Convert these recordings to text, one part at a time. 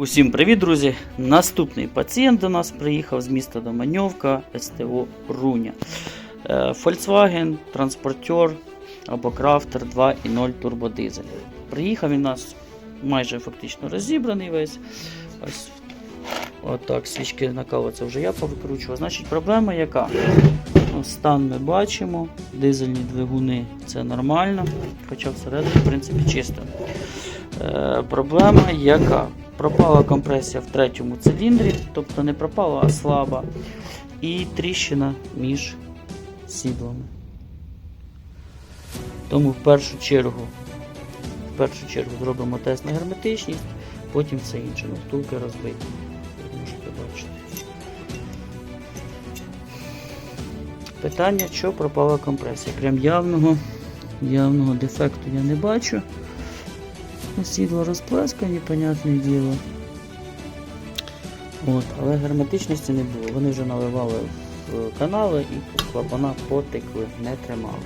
Усім привіт, друзі! Наступний пацієнт до нас приїхав з міста Доманьовка, СТО Руня. Е, Volkswagen транспортер або Крафтер 2.0 турбодизель. Приїхав він у нас майже фактично розібраний весь. Ось отак, свічки на каву це вже я повикручував. Значить, проблема яка? Ну, Стан ми бачимо, дизельні двигуни це нормально, хоча всередині, в принципі, чисто. Е, проблема яка? Пропала компресія в третьому циліндрі, тобто не пропала, а слаба. І тріщина між сідлами. Тому в першу чергу, в першу чергу зробимо тест на герметичність, потім все інше. Ну, втулки розбиті. як Можете бачити. Питання, що пропала компресія. Прям явного, явного дефекту я не бачу. Сідло розплескані, понятне діло. От, але герметичності не було. Вони вже наливали в канали і клапана потекли, не тримали.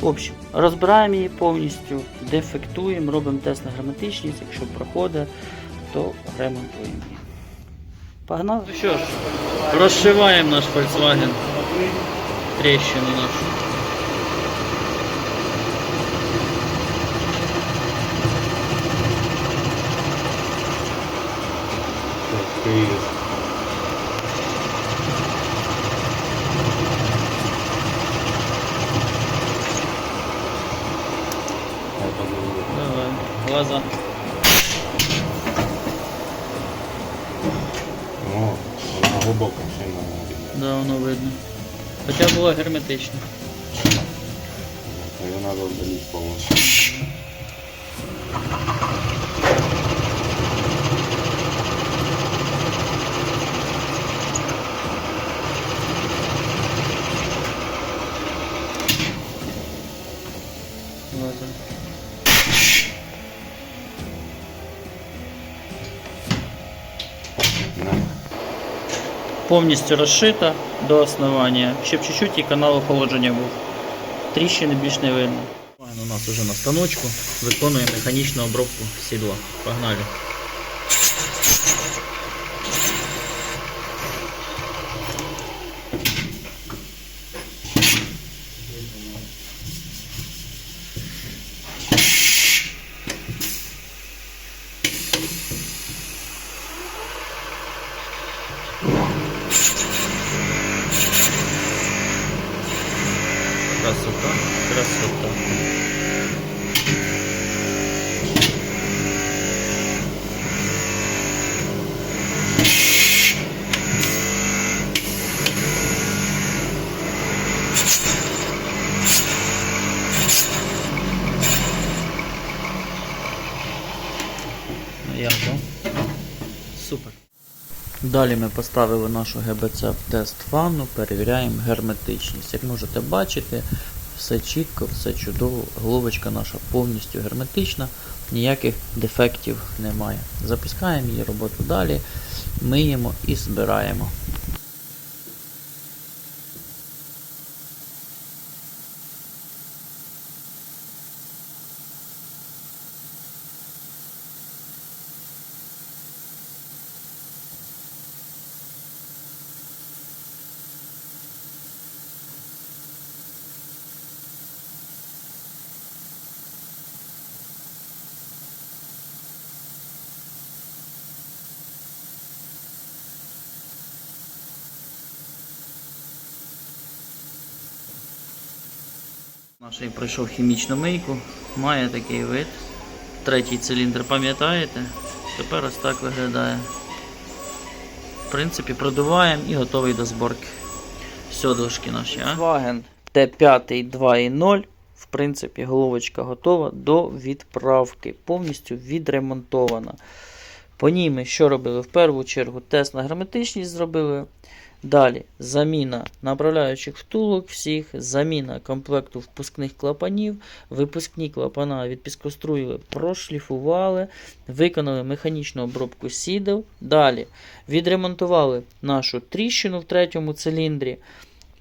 В общем, розбираємо її повністю, дефектуємо, робимо тест на герметичність. Якщо проходить, то ремонтуємо її. Погнали? Ну що ж, розшиваємо наш Volkswagen. Трещину нашу. Глаза. Ну, вона глибоко ще не видно. Да, воно видно. Хоча було герметично. Ее надо удалить полностью. Повністю розшита до основання. щоб чуть-чуть і канал охолодження був. Тріщини більш не видно. У нас вже на станочку виконує механічну обробку сідла. Погнали. Як? Супер. Далі ми поставили нашу ГБЦ в тест фану, перевіряємо герметичність. Як можете бачити, все чітко, все чудово, головочка наша повністю герметична, ніяких дефектів немає. Запускаємо її роботу далі, миємо і збираємо. Наш пройшов хімічну мийку, має такий вид. Третій циліндр, пам'ятаєте? Тепер ось так виглядає. В принципі, продуваємо і готовий до зборки. Сьодлишки наші, а? Volkswagen T5 2.0. В принципі, головочка готова до відправки. Повністю відремонтована. По ній ми що робили? В першу чергу тест на герметичність зробили. Далі заміна направляючих втулок всіх, заміна комплекту впускних клапанів, випускні клапана відпіскоструїли, прошліфували, виконали механічну обробку сідел. Далі відремонтували нашу тріщину в третьому циліндрі.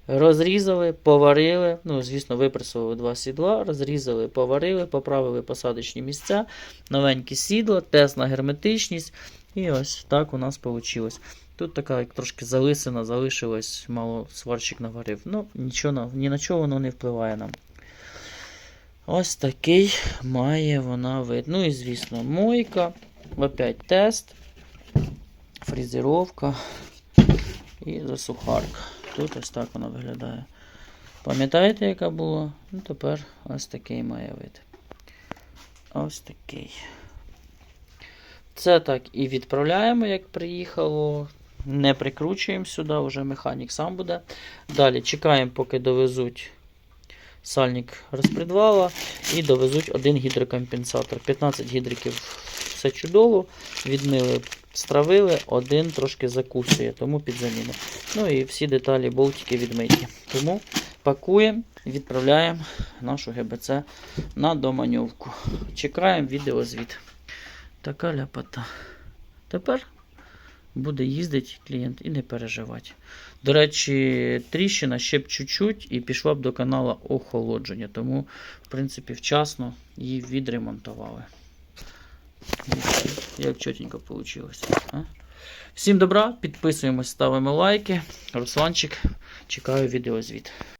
Розрізали, поварили, ну, звісно, випресували два сідла, розрізали, поварили, поправили посадочні місця, новенькі сідла, тест на герметичність. І ось так у нас вийшло. Тут така як трошки залисина залишилась, мало сварщик наварив. Ну, нічого, ні на чого воно не впливає нам. Ось такий має вона вид. Ну і звісно, мойка. Опять тест. Фрезеровка і засухарка. Тут ось так вона виглядає. Пам'ятаєте, яка була? Ну, тепер ось такий має вид. Ось такий. Це так і відправляємо, як приїхало. Не прикручуємо сюди, вже механік сам буде. Далі чекаємо, поки довезуть сальник розпредвала і довезуть один гідрокомпенсатор. 15 гідриків все чудово. Відмили, стравили, один трошки закусує, тому під заміну. Ну і всі деталі болтики відмиті. Тому пакуємо, відправляємо нашу ГБЦ на доманьовку. Чекаємо відеозвіт. Така ляпота. Тепер буде їздити клієнт і не переживати. До речі, тріщина ще б чуть-чуть і пішла б до канала охолодження. Тому, в принципі, вчасно її відремонтували. Як чотенько вийшло. А? Всім добра, підписуємось, ставимо лайки. Русланчик, чекаю відеозвіт.